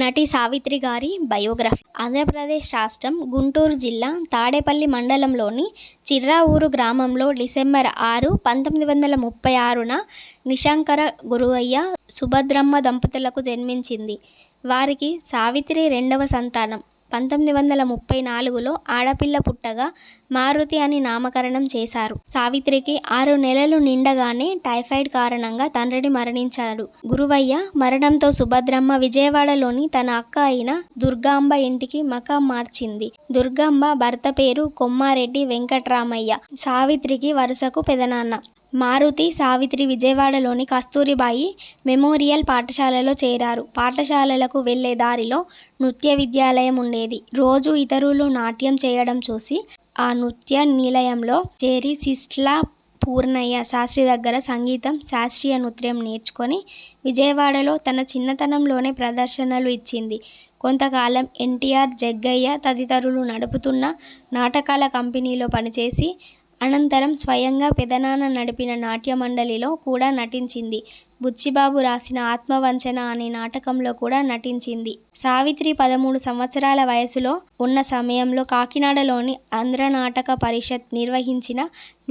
నటి సావిత్రి గారి బయోగ్రఫీ. ఆంధ్రప్రదేశ్ రాష్ట్రం గుంటూరు జిల్లా తాడేపల్లి మండలంలోని చిర్రావూరు గ్రామంలో డిసెంబర్ ఆరు పంతొమ్మిది వందల ముప్పై ఆరున నిశంకర గురువయ్య సుభద్రమ్మ దంపతులకు జన్మించింది. వారికి సావిత్రి రెండవ సంతానం. పంతొమ్మిది వందల ముప్పై నాలుగులో ఆడపిల్ల పుట్టగా మారుతి అని నామకరణం చేశారు. సావిత్రికి ఆరు నెలలు నిండగానే టైఫాయిడ్ కారణంగా తండ్రిని మరణించాడు. గురువయ్య మరణంతో సుభద్రమ్మ విజయవాడలోని తన అక్క అయిన దుర్గాంబ ఇంటికి మకాం మార్చింది. దుర్గాంబ భర్త పేరు కొమ్మారెడ్డి వెంకట్రామయ్య. సావిత్రికి వరుసకు పెదనాన్న. మారుతి సావిత్రి విజయవాడలోని కస్తూరిబాయి మెమోరియల్ పాఠశాలలో చేరారు. పాఠశాలలకు వెళ్ళే దారిలో నృత్య విద్యాలయం ఉండేది. రోజు ఇతరులు నాట్యం చేయడం చూసి ఆ నృత్య నిలయంలో చేరి సిస్లా పూర్ణయ్య శాస్త్రి దగ్గర సంగీతం శాస్త్రీయ నృత్యం నేర్చుకొని విజయవాడలో తన చిన్నతనంలోనే ప్రదర్శనలు ఇచ్చింది. కొంతకాలం ఎన్టీఆర్ జగ్గయ్య తదితరులు నడుపుతున్న నాటకాల కంపెనీలో పనిచేసి అనంతరం స్వయంగా పెదనాన్న నడిపిన నాట్య మండలిలో కూడా నటించింది. బుచ్చిబాబు రాసిన ఆత్మవంచన అనే నాటకంలో కూడా నటించింది. సావిత్రి పదమూడు సంవత్సరాల వయసులో ఉన్న సమయంలో కాకినాడలోని ఆంధ్ర నాటక పరిషత్ నిర్వహించిన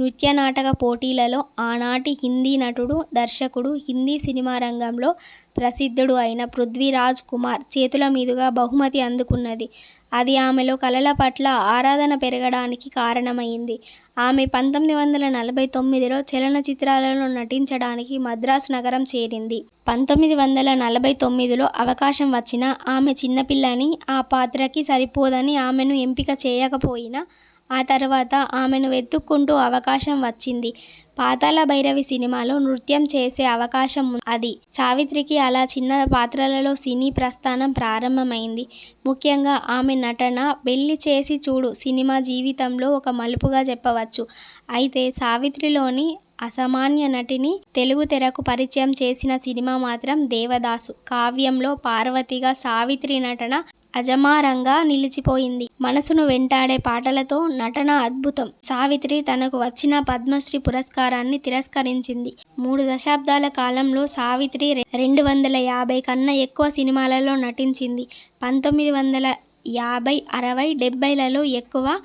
నృత్య నాటక పోటీలలో ఆనాటి హిందీ నటుడు దర్శకుడు హిందీ సినిమా రంగంలో ప్రసిద్ధుడు అయిన పృథ్వీరాజ్ కుమార్ చేతుల మీదుగా బహుమతి అందుకున్నది. అది ఆమెలో కళల పట్ల ఆరాధన పెరగడానికి కారణమైంది. ఆమె పంతొమ్మిది వందల నలభై తొమ్మిదిలో చలనచిత్రాలలో నటించడానికి మద్రాసు నగరం చేరింది. పంతొమ్మిది వందల నలభై తొమ్మిదిలో అవకాశం వచ్చినా ఆమె చిన్నపిల్లని ఆ పాత్రకి సరిపోదని ఆమెను ఎంపిక చేయకపోయినా ఆ తర్వాత ఆమెను వెతుక్కుంటూ అవకాశం వచ్చింది. పాతాళ భైరవి సినిమాలో నృత్యం చేసే అవకాశం అది సావిత్రికి అలా చిన్న పాత్రలలో సినీ ప్రస్థానం ప్రారంభమైంది. ముఖ్యంగా ఆమె నటన పెళ్ళి చేసి చూడు సినిమా జీవితంలో ఒక మలుపుగా చెప్పవచ్చు. అయితే సావిత్రిలోని అసామాన్య నటిని తెలుగు తెరకు పరిచయం చేసిన సినిమా మాత్రం దేవదాసు. కావ్యంలో పార్వతిగా సావిత్రి నటన అజమారంగా నిలిచిపోయింది. మనసును వెంటాడే పాటలతో నటన అద్భుతం. సావిత్రి తనకు వచ్చిన పద్మశ్రీ పురస్కారాన్ని తిరస్కరించింది. మూడు దశాబ్దాల కాలంలో సావిత్రి రెండు వందల యాభై కన్నా ఎక్కువ సినిమాలలో నటించింది. పంతొమ్మిది వందల యాభై అరవై డెబ్బైలలో ఎక్కువ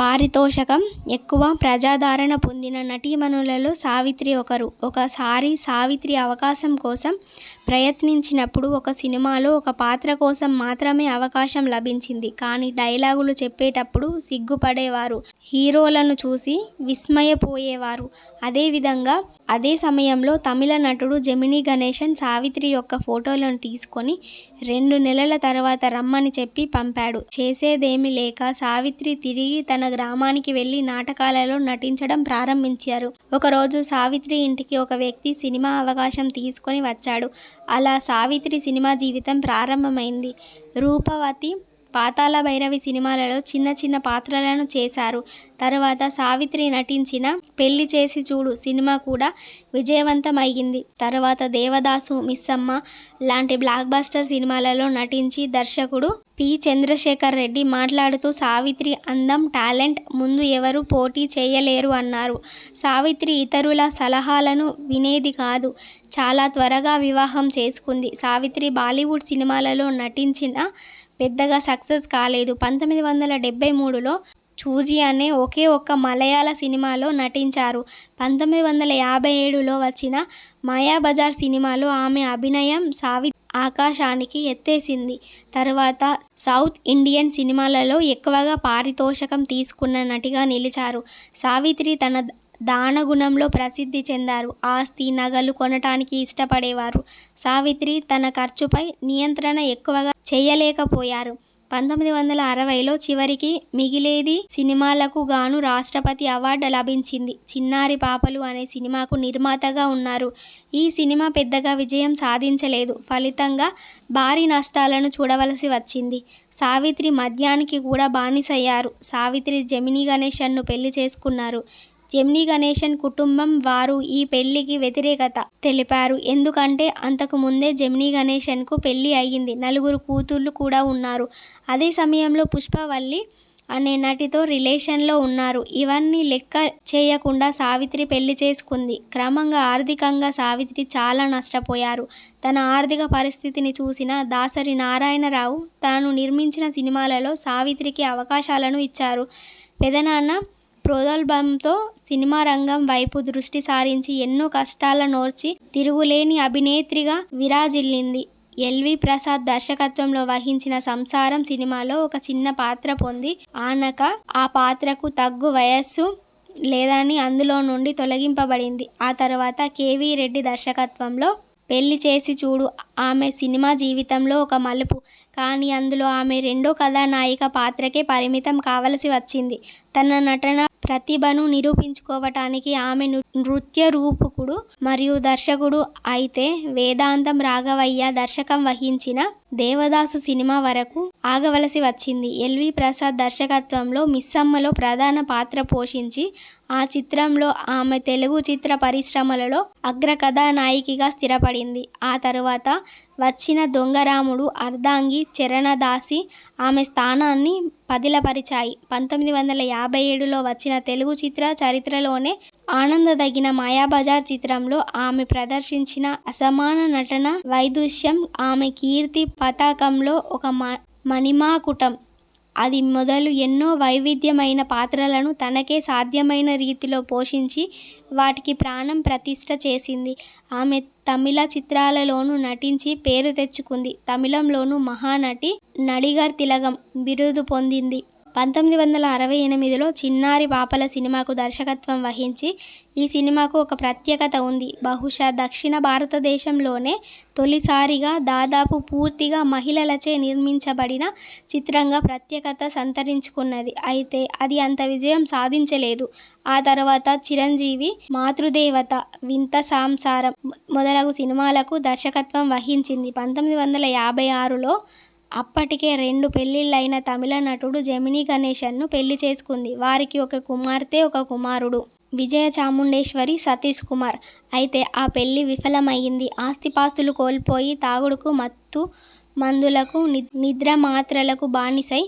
పారితోషకం ఎక్కువ ప్రజాదరణ పొందిన నటీమణులలో సావిత్రి ఒకరు. ఒకసారి సావిత్రి అవకాశం కోసం ప్రయత్నించినప్పుడు ఒక సినిమాలో ఒక పాత్ర కోసం మాత్రమే అవకాశం లభించింది. కానీ డైలాగులు చెప్పేటప్పుడు సిగ్గుపడేవారు. హీరోలను చూసి విస్మయపోయేవారు. అదేవిధంగా అదే సమయంలో తమిళ నటుడు జమినీ గణేశన్ సావిత్రి యొక్క ఫోటోలను తీసుకొని రెండు నెలల తర్వాత రమ్మని చెప్పి పంపాడు చేసేదేమీ లేక సావిత్రి తిరిగి తన గ్రామానికి వెళ్ళి నాటకాలలో నటించడం ప్రారంభించారు. ఒకరోజు సావిత్రి ఇంటికి ఒక వ్యక్తి సినిమా అవకాశం తీసుకొని వచ్చాడు. అలా సావిత్రి సినిమా జీవితం ప్రారంభమైంది. రూపవతి పాతాళ భైరవి సినిమాలలో చిన్న చిన్న పాత్రలను చేశారు. తర్వాత సావిత్రి నటించిన పెళ్ళి చేసి చూడు సినిమా కూడా విజయవంతమయ్యింది. తర్వాత దేవదాసు మిస్సమ్మ లాంటి బ్లాక్ బస్టర్ సినిమాలలో నటించి దర్శకుడు పి. చంద్రశేఖర్ రెడ్డి మాట్లాడుతూ సావిత్రి అందం టాలెంట్ ముందు ఎవరు పోటీ చేయలేరు అన్నారు. సావిత్రి ఇతరుల సలహాలను వినేది కాదు చాలా త్వరగా వివాహం చేసుకుంది. సావిత్రి బాలీవుడ్ సినిమాలలో నటించిన పెద్దగా సక్సెస్ కాలేదు. పంతొమ్మిది వందల డెబ్బై మూడులో చూజీ అనే ఒకే ఒక్క మలయాళ సినిమాలో నటించారు. పంతొమ్మిది వందల యాభై ఏడులో వచ్చిన మాయాబజార్ సినిమాలో ఆమె అభినయం సావి ఆకాశానికి ఎత్తేసింది. తర్వాత సౌత్ ఇండియన్ సినిమాలలో ఎక్కువగా పారితోషకం తీసుకున్న నటిగా నిలిచారు. సావిత్రి తన దానగుణంలో ప్రసిద్ధి చెందారు. ఆస్తి నగలు కొనటానికి ఇష్టపడేవారు. సావిత్రి తన ఖర్చుపై నియంత్రణ ఎక్కువగా చేయలేకపోయారు. పంతొమ్మిది వందల అరవైలో చివరికి మిగిలేది సినిమాలకు గాను రాష్ట్రపతి అవార్డు లభించింది. చిన్నారి పాపలు అనే సినిమాకు నిర్మాతగా ఉన్నారు. ఈ సినిమా పెద్దగా విజయం సాధించలేదు. ఫలితంగా భారీ నష్టాలను చూడవలసి వచ్చింది. సావిత్రి మద్యానికి కూడా బానిసయ్యారు. సావిత్రి జమినీ గణేశన్ను పెళ్ళి చేసుకున్నారు. జెమినీ గణేశన్ కుటుంబం వారు ఈ పెళ్ళికి వ్యతిరేకత తెలిపారు ఎందుకంటే అంతకు ముందే జెమినీ గణేశన్కు పెళ్ళి అయ్యింది నలుగురు కూతుళ్ళు కూడా ఉన్నారు అదే సమయంలో పుష్పవల్లి అనే నటితో రిలేషన్లో ఉన్నారు. ఇవన్నీ లెక్క చేయకుండా సావిత్రి పెళ్ళి చేసుకుంది. క్రమంగా ఆర్థికంగా సావిత్రి చాలా నష్టపోయారు. తన ఆర్థిక పరిస్థితిని చూసిన దాసరి నారాయణరావు తాను నిర్మించిన సినిమాలలో సావిత్రికి అవకాశాలను ఇచ్చారు. పెదనాన్న ప్రోదోల్బంతో సినిమా రంగం వైపు దృష్టి సారించి ఎన్నో కష్టాలనోర్చి తిరుగులేని అభినేత్రిగా విరాజిల్లింది. ఎల్వి ప్రసాద్ దర్శకత్వంలో వహించిన సంసారం సినిమాలో ఒక చిన్న పాత్ర పొంది ఆనక ఆ పాత్రకు తగ్గు వయస్సు లేదని అందులో నుండి తొలగింపబడింది. ఆ తర్వాత కేవీ రెడ్డి దర్శకత్వంలో పెళ్ళి చేసి చూడు ఆమె సినిమా జీవితంలో ఒక మలుపు. కానీ అందులో ఆమె రెండో కథానాయిక పాత్రకే పరిమితం కావలసి వచ్చింది. తన నటన ప్రతిభను నిరూపించుకోవటానికి ఆమె నృత్య రూపకుడు మరియు దర్శకుడు అయితే వేదాంతం రాఘవయ్య దర్శకం వహించిన దేవదాసు సినిమా వరకు ఆగవలసి వచ్చింది. ఎల్వి ప్రసాద్ దర్శకత్వంలో మిస్సమ్మలో ప్రధాన పాత్ర పోషించి ఆ చిత్రంలో ఆమె తెలుగు చిత్ర పరిశ్రమలలో అగ్ర కథానాయికగా స్థిరపడింది. ఆ తరువాత వచ్చిన దొంగరాముడు, అర్ధాంగి, చరణదాసి ఆమె స్థానాన్ని పదిలపరిచాయి. పంతొమ్మిది వందల యాభై ఏడులో వచ్చిన తెలుగు చిత్ర చరిత్రలోనే ఆనందదగిన మాయాబజార్ చిత్రంలో ఆమె ప్రదర్శించిన అసమాన నటన వైదుష్యం ఆమె కీర్తి పతాకంలో ఒక మణిమాకుటం అది మొదలు ఎన్నో వైవిధ్యమైన పాత్రలను తనకే సాధ్యమైన రీతిలో పోషించి వాటికి ప్రాణం ప్రతిష్ట చేసింది. ఆమె తమిళ చిత్రాలలోనూ నటించి పేరు తెచ్చుకుంది. తమిళంలోనూ మహానటి, నడిగర్ తిలకం బిరుదు పొందింది. పంతొమ్మిది వందల అరవై ఎనిమిదిలో చిన్నారి పాపల సినిమాకు దర్శకత్వం వహించి ఈ సినిమాకు ఒక ప్రత్యేకత ఉంది. బహుశా దక్షిణ భారతదేశంలోనే తొలిసారిగా దాదాపు పూర్తిగా మహిళలచే నిర్మించబడిన చిత్రంగా ప్రత్యేకత సంతరించుకున్నది. అయితే అది అంత విజయం సాధించలేదు. ఆ తర్వాత చిరంజీవి 'మాతృదేవత', 'వింత సాంసారం మొదలగు సినిమాలకు దర్శకత్వం వహించింది. పంతొమ్మిది వందల యాభై ఆరులో అప్పటికే రెండు పెళ్ళిళ్ళైన తమిళ నటుడు జెమినీ గణేశన్ను పెళ్ళి చేసుకుంది. వారికి ఒక కుమార్తె, ఒక కుమారుడు. విజయ చాముండేశ్వరి సతీష్ కుమార్. అయితే ఆ పెళ్ళి విఫలమైంది ఆస్తిపాస్తులు కోల్పోయి తాగుడుకు, మత్తు మందులకు, నిద్ర మాత్రలకు బానిసై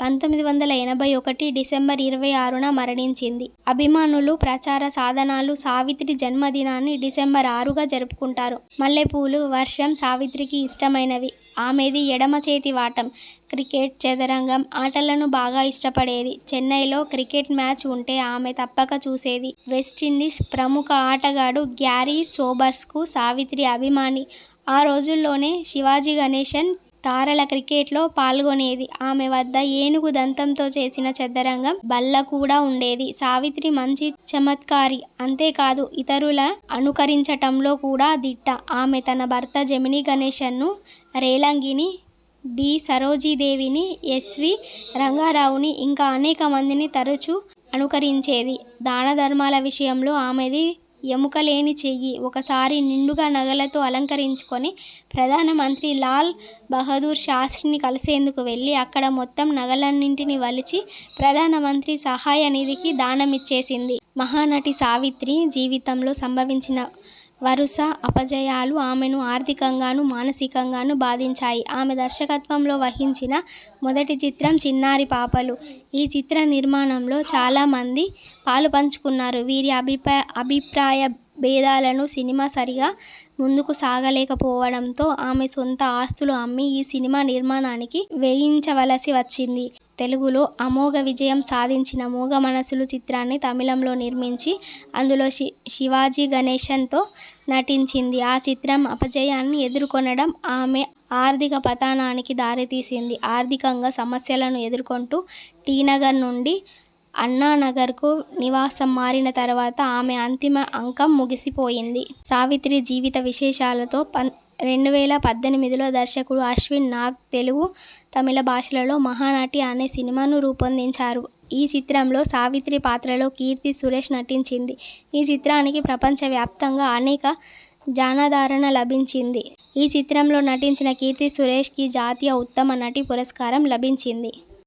పంతొమ్మిది వందల ఎనభై ఒకటి డిసెంబర్ ఇరవై ఆరున మరణించింది. అభిమానులు, ప్రచార సాధనాలు సావిత్రి జన్మదినాన్ని డిసెంబర్ ఆరుగా జరుపుకుంటారు. మల్లెపూలు, వర్షం సావిత్రికి ఇష్టమైనవి. ఆమెది ఎడమ చేతి వాటం. క్రికెట్, చదరంగం ఆటలను బాగా ఇష్టపడేది. చెన్నైలో క్రికెట్ మ్యాచ్ ఉంటే ఆమె తప్పక చూసేది. వెస్టిండీస్ ప్రముఖ ఆటగాడు గ్యారీ సోబర్స్కు సావిత్రి అభిమాని. ఆ రోజుల్లోనే శివాజీ గణేశన్ తారల క్రికెట్లో పాల్గొనేది. ఆమె వద్ద ఏనుగు దంతంతో చేసిన చదరంగం బల్ల కూడా ఉండేది. సావిత్రి మంచి చమత్కారి. అంతేకాదు ఇతరుల అనుకరించటంలో కూడా దిట్ట. ఆమె తన భర్త జెమినీ గణేశన్ను, రేలంగిని, బి. సరోజీదేవిని ఎస్వి రంగారావుని ఇంకా అనేక మందిని తరచూ అనుకరించేది. దానధర్మాల విషయంలో ఆమెది ఎముకలేని చెయ్యి. ఒకసారి నిండుగా నగలతో అలంకరించుకొని ప్రధానమంత్రి లాల్ బహదూర్ శాస్త్రిని కలిసేందుకు వెళ్ళి అక్కడ మొత్తం నగలన్నింటినీ వలిచి ప్రధానమంత్రి సహాయ నిధికి దానమిచ్చేసింది. మహానటి సావిత్రి జీవితంలో సంభవించిన వరుస అపజయాలు ఆమెను ఆర్థికంగానూ, మానసికంగానూ బాధించాయి. ఆమె దర్శకత్వంలో వహించిన మొదటి చిత్రం 'చిన్నారి పాపలు'. ఈ చిత్ర నిర్మాణంలో చాలామంది పాలుపంచుకున్నారు. వీరి అభిప్రాయ భేదాలను సినిమా సరిగా ముందుకు సాగలేకపోవడంతో ఆమె సొంత ఆస్తులు అమ్మి ఈ సినిమా నిర్మాణానికి వేయించవలసి వచ్చింది. తెలుగులో అమోఘ విజయం సాధించిన 'మూగ మనసులు' చిత్రాన్ని తమిళంలో నిర్మించి అందులో శి శివాజీ గణేశన్తో నటించింది. ఆ చిత్రం అపజయాన్ని ఎదుర్కొనడం ఆమె ఆర్థిక పతనానికి దారితీసింది. ఆర్థికంగా సమస్యలను ఎదుర్కొంటూ టీనగర్ నుండి అన్నానగర్కు నివాసం మారిన తర్వాత ఆమె అంతిమ అంకం ముగిసిపోయింది. సావిత్రి జీవిత విశేషాలతో రెండు వేల పద్దెనిమిదిలో దర్శకుడు అశ్విన్ నాగ్ తెలుగు, తమిళ భాషలలో 'మహానటి' అనే సినిమాను రూపొందించారు. ఈ చిత్రంలో సావిత్రి పాత్రలో కీర్తి సురేష్ నటించింది. ఈ చిత్రానికి ప్రపంచవ్యాప్తంగా అనేక జనాదరణ లభించింది. ఈ చిత్రంలో నటించిన కీర్తి సురేష్కి జాతీయ ఉత్తమ నటి పురస్కారం లభించింది.